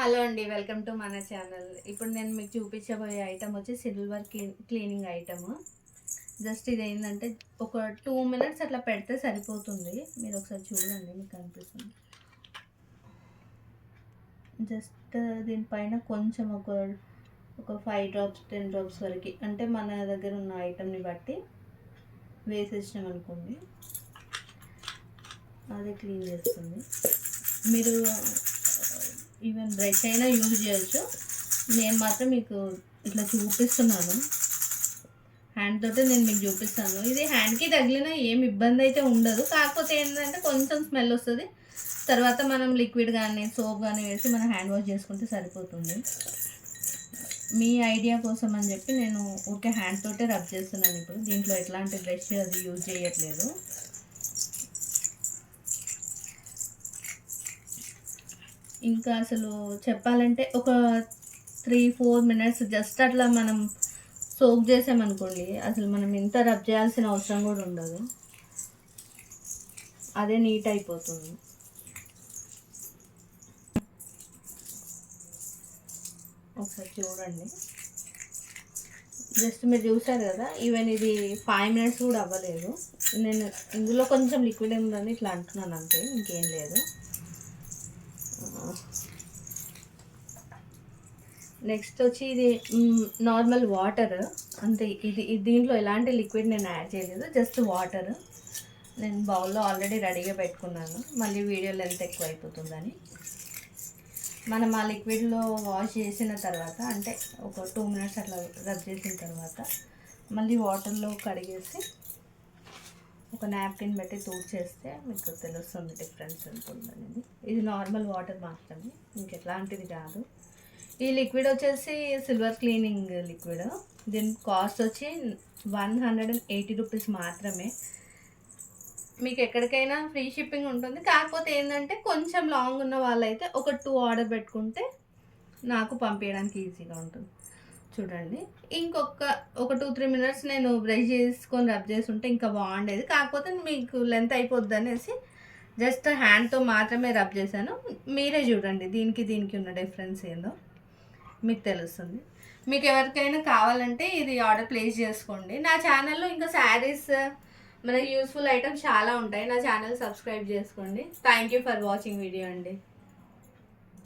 Hello అండి welcome to మన channel. ఇప్పుడు నేను మీకు చూపించబోయే ఐటమ్ వచ్చి సిల్వర్ క్లీనింగ్ ఐటమ్. జస్ట్ ఇది ఏంటంటే ఒక టూ మినిట్స్ అట్లా పెడితే సరిపోతుంది. మీరు ఒకసారి చూడండి మీకు అనిపిస్తుంది. జస్ట్ దీనిపైన కొంచెం ఒక ఒక ఫైవ్ డ్రాప్స్ టెన్ డ్రాప్స్ వరకు అంటే మన దగ్గర ఉన్న ఐటమ్ని బట్టి వేసేసినాం అనుకోండి. అది క్లీన్ చేస్తుంది. మీరు ఈవెన్ బ్రష్ అయినా యూజ్ చేయొచ్చు. నేను మాత్రం మీకు ఇట్లా చూపిస్తున్నాను. హ్యాండ్ తోటే నేను మీకు చూపిస్తాను. ఇది హ్యాండ్కి తగిలిన ఏం ఇబ్బంది అయితే ఉండదు. కాకపోతే ఏంటంటే కొంచెం స్మెల్ వస్తుంది. తర్వాత మనం లిక్విడ్ కానీ సోప్ కానీ వేసి మనం హ్యాండ్ వాష్ చేసుకుంటే సరిపోతుంది. మీ ఐడియా కోసం అని చెప్పి నేను ఓకే హ్యాండ్ తోటే రబ్ చేస్తున్నాను ఇప్పుడు. దీంట్లో ఎట్లాంటి బ్రష్ అది యూజ్ చేయట్లేదు. ఇంకా అసలు చెప్పాలంటే ఒక త్రీ ఫోర్ మినిట్స్ జస్ట్ అట్లా మనం సోక్ చేసామనుకోండి అసలు మనం ఇంత రబ్ చేయాల్సిన అవసరం కూడా ఉండదు. అదే నీట్ అయిపోతుంది. ఒకసారి చూడండి. జస్ట్ మీరు చూసారు కదా ఈవెన్ ఇది ఫైవ్ మినిట్స్ కూడా అవ్వలేదు. నేను ఇందులో కొంచెం లిక్విడ్ ఉందని ఇట్లా అంటున్నాను అంతే ఇంకేం లేదు. నెక్స్ట్ వచ్చి ఇది నార్మల్ వాటర్ అంతే ఇది దీంట్లో ఎలాంటి లిక్విడ్ నేను యాడ్ చేయలేదు జస్ట్ వాటర్ నేను బౌల్లో ఆల్రెడీ రెడీగా పెట్టుకున్నాను. మళ్ళీ వీడియో లెంత్ ఎక్కువ అయిపోతుందని మనం ఆ లిక్విడ్లో వాష్ చేసిన తర్వాత అంటే ఒక టూ మినిట్స్ అట్లా రబ్ చేసిన తర్వాత మళ్ళీ వాటర్లో కడిగేసి ఒక నాప్కిన్ పెట్టి చేస్తే మీకు తెలుస్తుంది డిఫరెన్స్ ఎంత ఉందనేది ఇది నార్మల్ వాటర్ మాత్రమే ఇంకెట్లాంటిది కాదు. ఈ లిక్విడ్ వచ్చేసి సిల్వర్ క్లీనింగ్ లిక్విడ్ దీని కాస్ట్ వచ్చి one hundred and eighty rupees మాత్రమే. మీకు ఎక్కడికైనా ఫ్రీ షిప్పింగ్ ఉంటుంది. కాకపోతే ఏంటంటే కొంచెం లాంగ్ ఉన్న వాళ్ళైతే ఒక టూ ఆర్డర్ పెట్టుకుంటే నాకు పంపించడానికి ఈజీగా ఉంటుంది. చూడండి. ఇంకొక ఒక టూ త్రీ మినిట్స్ నేను బ్రష్ చేసుకొని రబ్ చేసి ఉంటే ఇంకా బాగుండేది. కాకపోతే మీకు లెంత్ అయిపోద్ది అనేసి జస్ట్ హ్యాండ్తో మాత్రమే రబ్ చేశాను. మీరే చూడండి దీనికి దీనికి ఉన్న డిఫరెన్స్ ఏందో. మీకు తెలుస్తుంది. మీకు ఎవరికైనా కావాలంటే ఇది ఆర్డర్ ప్లేస్ చేసుకోండి. నా ఛానల్లో ఇంకా శారీస్ మనకి యూస్ఫుల్ ఐటమ్స్ చాలా ఉంటాయి. నా ఛానల్ సబ్స్క్రైబ్ చేసుకోండి. Thank you for watching video అండి.